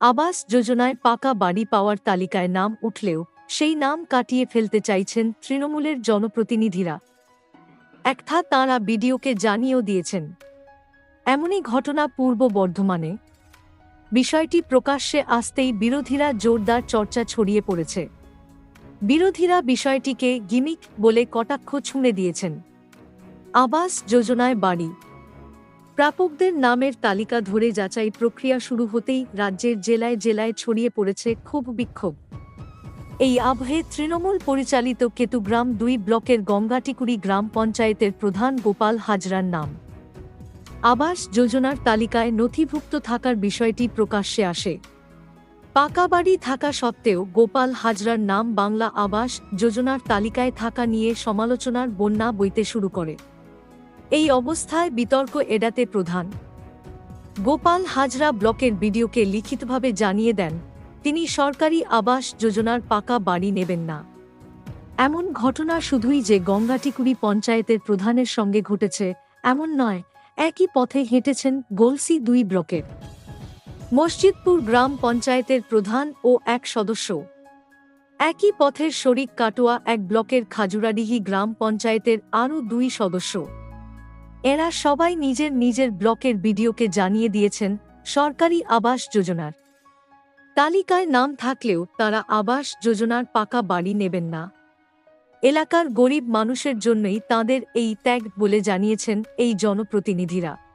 আবাস যোজনায় পাকা বাড়ি পাওয়ার তালিকায় নাম উঠলেও সেই নাম কাটিয়ে ফেলতে চাইছেন তৃণমূলের জনপ্রতিনিধিরা। একথা তাঁরা বিডিওকে জানিয়েও দিয়েছেন। এমনই ঘটনা পূর্ব বর্ধমানে। বিষয়টি প্রকাশ্যে আসতেই বিরোধীরা জোরদার চর্চা ছড়িয়ে পড়েছে। বিরোধীরা বিষয়টিকে গিমিক বলে কটাক্ষ ছুঁড়ে দিয়েছেন। আবাস যোজনায় বাড়ি প্রাপকদের নামের তালিকা ধরে যাচাই প্রক্রিয়া শুরু হতেই রাজ্যের জেলায় জেলায় ছড়িয়ে পড়েছে ক্ষোভ বিক্ষোভ। এই আবহে তৃণমূল পরিচালিত কেতুগ্রাম দুই ব্লকের গঙ্গাটিকুড়ি গ্রাম পঞ্চায়েতের প্রধান গোপাল হাজরার নাম। আবাস যোজনার তালিকায় নথিভুক্ত থাকার বিষয়টি প্রকাশ্যে আসে। পাকা বাড়ি থাকা সত্ত্বেও গোপাল হাজরার নাম বাংলা আবাস যোজনার তালিকায় থাকা নিয়ে সমালোচনার বন্যা বইতে শুরু করে। এই অবস্থায় বিতর্ক এড়াতে প্রধান। গোপাল হাজরা ব্লকের বিডিওকে লিখিতভাবে জানিয়ে দেন, তিনি সরকারি আবাস যোজনার পাকা বাড়ি নেবেন না। এমন ঘটনা শুধুই যে গঙ্গাটিকুড়ি পঞ্চায়েতের প্রধানের সঙ্গে ঘটেছে, এমন নয়, একই পথে হেঁটেছেন গোলসি দুই ব্লকের। মসজিদপুর গ্রাম পঞ্চায়েতের প্রধান ও এক সদস্য। একই পথের শরিক কাটোয়া এক ব্লকের খাজুরাডিহি গ্রাম পঞ্চায়েতের আরও দুই সদস্য। এরা সবাই নিজের নিজের ব্লকের বিডিওকে জানিয়ে দিয়েছেন, সরকারি আবাস যোজনার। তালিকায় নাম থাকলেও তারা আবাস যোজনার পাকা বাড়ি নেবেন না। এলাকার গরিব মানুষের জন্যই তাদের এই ত্যাগ বলে জানিয়েছেন এই জনপ্রতিনিধিরা।